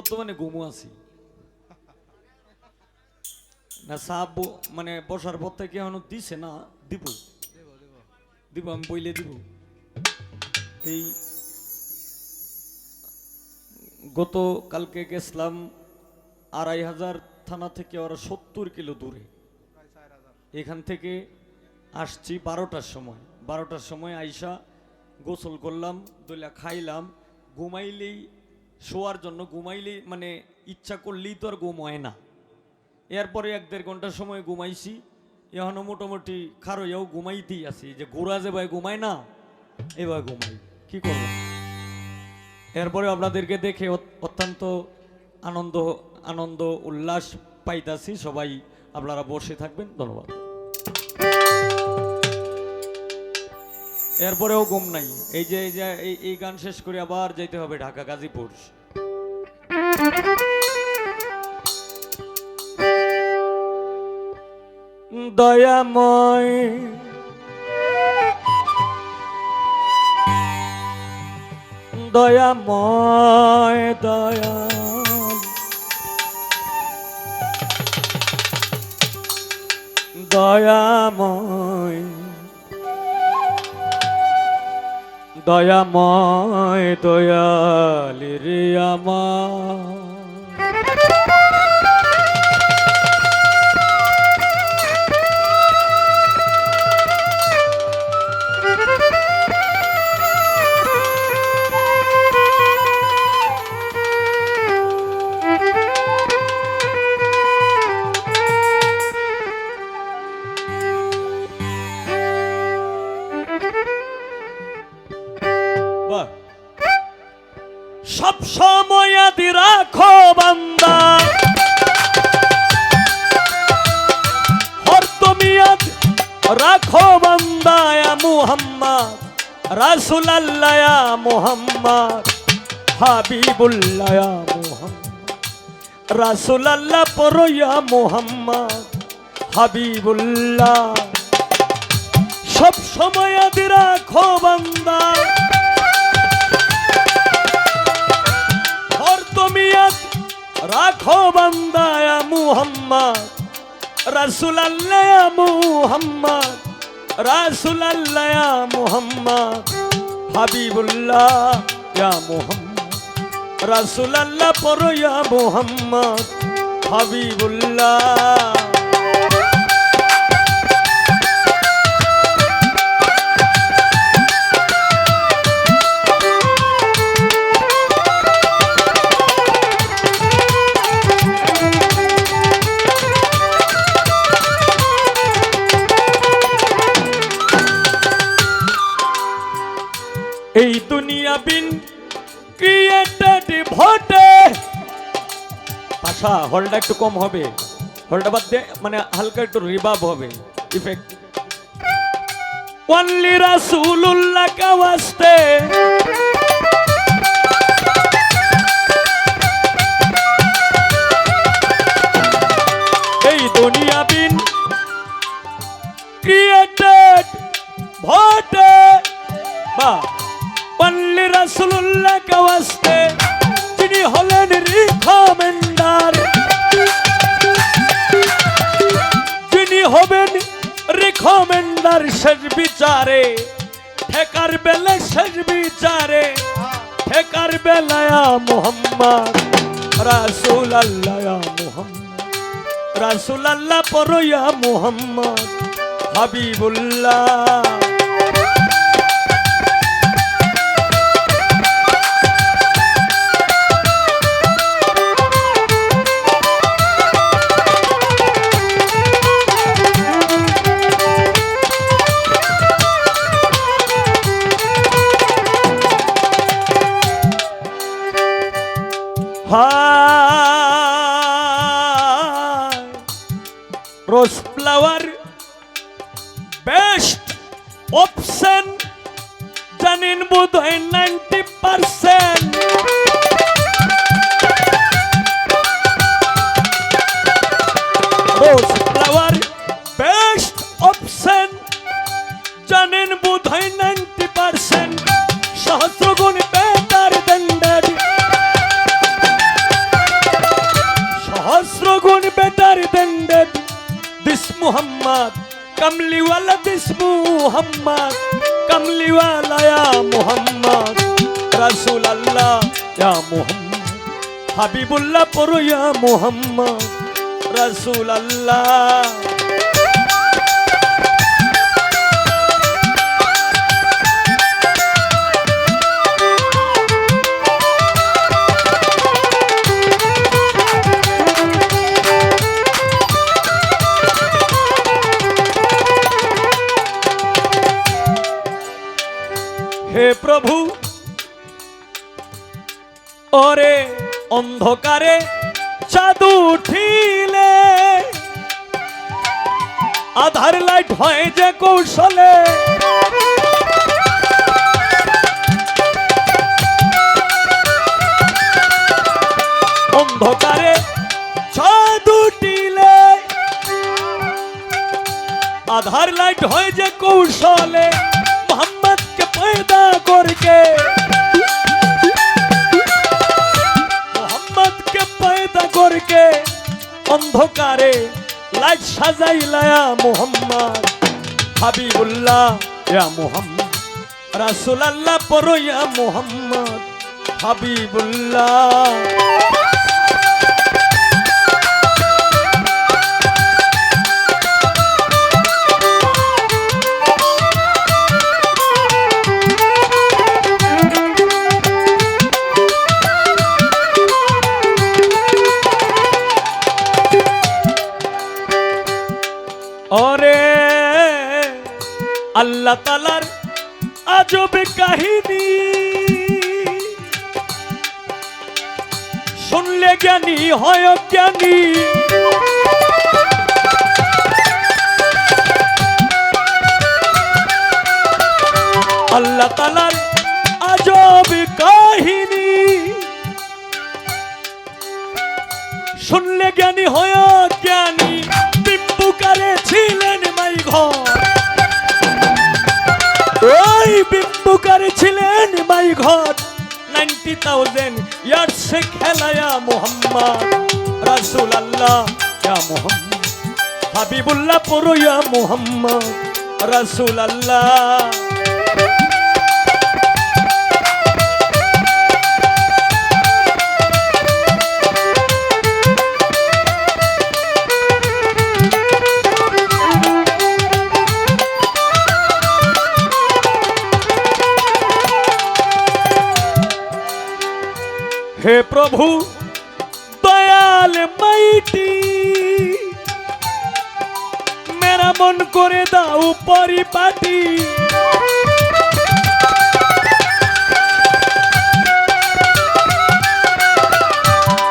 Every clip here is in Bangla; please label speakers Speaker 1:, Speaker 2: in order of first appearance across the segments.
Speaker 1: বর্তমানে ঘুমো আছি। না, সাপ মানে বসার পর থেকে এখনও দিছে না, দিব। দিব, আমি বইলে দিব। এই গত কালকে গেছিলাম আড়াই হাজার থানা থেকে ওরা সত্তর কিলো দূরে। এখান থেকে আসছি বারোটার সময়। বারোটার সময় আইসা গোসল করলাম, দইলা খাইলাম। ঘুমাইলেই শোয়ার জন্য ঘুমাইলেই মানে ইচ্ছা করলেই তো আর ঘুম হয় না। এরপরে এক দেড় ঘণ্টার সময় ঘুমাইছি, এখনও মোটামুটি খারইয়াও ঘুমাইতেই আছি। যে ঘোরা যে ভাই ঘুমায় না এবার ঘুমাই। কি করব? এরপরে আপনাদেরকে দেখে অত্যন্ত আনন্দ আনন্দ, উল্লাস পাইতাছি। সবাই আপনারা বসে থাকবেন। ধন্যবাদ। এরপরেও ঘুম নাই। এই যে এই যে, এই গান শেষ করে আবার যেতে হবে ঢাকা, গাজীপুর। দয়াময় দয়াময় দয়া দয়াময় দয়াময় দয়ালি আমার সব সময় আদি রাখো বান্দা। হর তুমি রাখো বান্দায়া মুহাম্মদ রাসুল আল্লাহ মুহাম্মদ, হাবিবুল্লাহ মুহাম্মদ রাসুল আল্লাহ পরয়া মুহাম্মদ, হাবিবুল্লাহ। সব সময় আদি রাখো বান্দা। হরদমিয়াত রাখো বান্দায়া মুহাম্মদ। রাসুল আল্লাহ মুহাম্মদ রাসুল আল্লাহ মুহাম্মদ। হাবিবুল্লাহ, ইয়া মুহাম্মদ। রাসুলাল্লাহ পর মুহাম্মদ। হাবিবুল্লাহ। এই দুনিয়া বিন ক্রিয়েটেড ভোটে আচ্ছা হলটা একটু কম হবে। হলটা বাদ দিয়ে মানে হালকা একটু রিবাব হবে। ইফেক্ট অনলি রাসূলুল্লাহ কা রিকমেন্ডার শেষ বিচারে, ঠেকার বেলে শেষ বিচারে, ঠেকার বেলায়া মোহাম্মদ রাসুল আল্লাহ মোহাম্মদ রাসুল আল্লাহ পরয়া Mohammad, Habibullah. Rose flower best option জানেন বোধ হয় ninety percent rose flower best option জানেন বোধ হয় নাইনটি পার্সেন্ট সহস্রগুণ বেতার দণ্ডার সহস্রগুণ বেতার দণ্ডার দিস মুহাম্মদ, কামলিওয়ালা দিস মুহাম্মদ কামলিওয়ালা ইয়া মুহাম্মদ রাসূল আল্লাহ ইয়া মুহাম্মদ, হাবিবুল্লাহ পড়ো ইয়া মুহাম্মদ রাসূল আল্লাহ প্রভু। ওরে অন্ধকারে চাঁদ উঠিলে। আধার লাইট হয় যে কৌশলে। অন্ধকারে চাঁদ উঠিলে। আধার লাইট হয় যে কৌশলে। অন্ধকারে লাইট সাজাইলায়া মোহাম্মদ। হাবিবুল্লাহ ইয়া মোহাম্মদ। রাসূলুল্লাহ পরো ইয়া মোহাম্মদ। হাবিবুল্লাহ। আজব কাহিনী। শুনলে জ্ঞানী হয় জ্ঞানী আল্লাহ তালার আজব কাহিনী। শুনলে জ্ঞানী হয় জ্ঞানী বিম্বুকারে ছিলেন মাই ঘর ওই বিম্বুকারে ছিলেন মাই ঘর। নাইনটি থাউজেন্ড ইয়ার্সে খেলায়া মোহাম্মদ রাসুল আল্লাহ ইয়া মোহাম্মদ, হাবিবুল্লাহ পুরো ইয়া মোহাম্মদ রাসুল আল্লাহ হে প্রভু, দয়াল মাইটি, মেরা মন করে দাও পরিপাটি।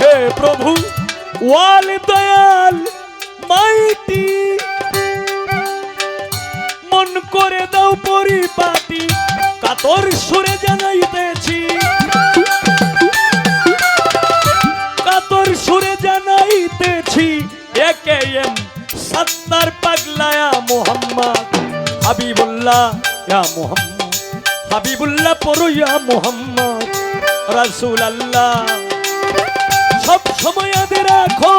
Speaker 1: হে প্রভু, ওয়াল দয়াল মাইটি, মন করে দাও পরিপাটি। কাতর সুরে জানাইতেছি সুরে জানাইতেছি, একে এম পাগলায়া মোহাম্মদ। হাবিবুল্লাহ ইয়া মোহাম্মদ। হাবিবুল্লাহ মোহাম্মদ। রাসূল আল্লাহ সব সময় রাখো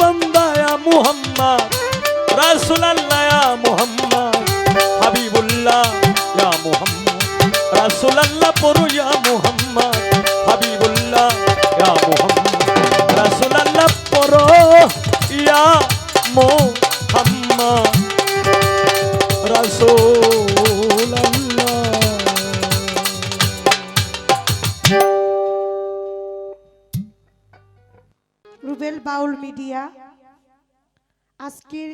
Speaker 1: বান্দা। মোহাম্মদ। রাসূল মোহাম্মদ রাসূল
Speaker 2: রুবেল বাউল মিডিয়া, আজকের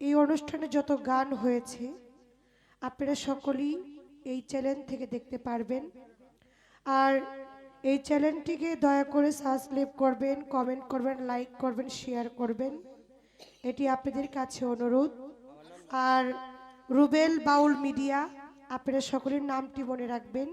Speaker 2: এই অনুষ্ঠানে যত গান হয়েছে, আপনারা সকলেই এই চ্যানেল থেকে দেখতে পারবেন। আর এই চ্যানেলটিকে দয়া করে সাবস্ক্রাইব করবেন, কমেন্ট করবেন, লাইক করবেন, শেয়ার করবেন। এটি আপনাদের কাছে অনুরোধ। আর রুবেল বাউল মিডিয়া আপনারা সকলের নামটি মনে রাখবেন।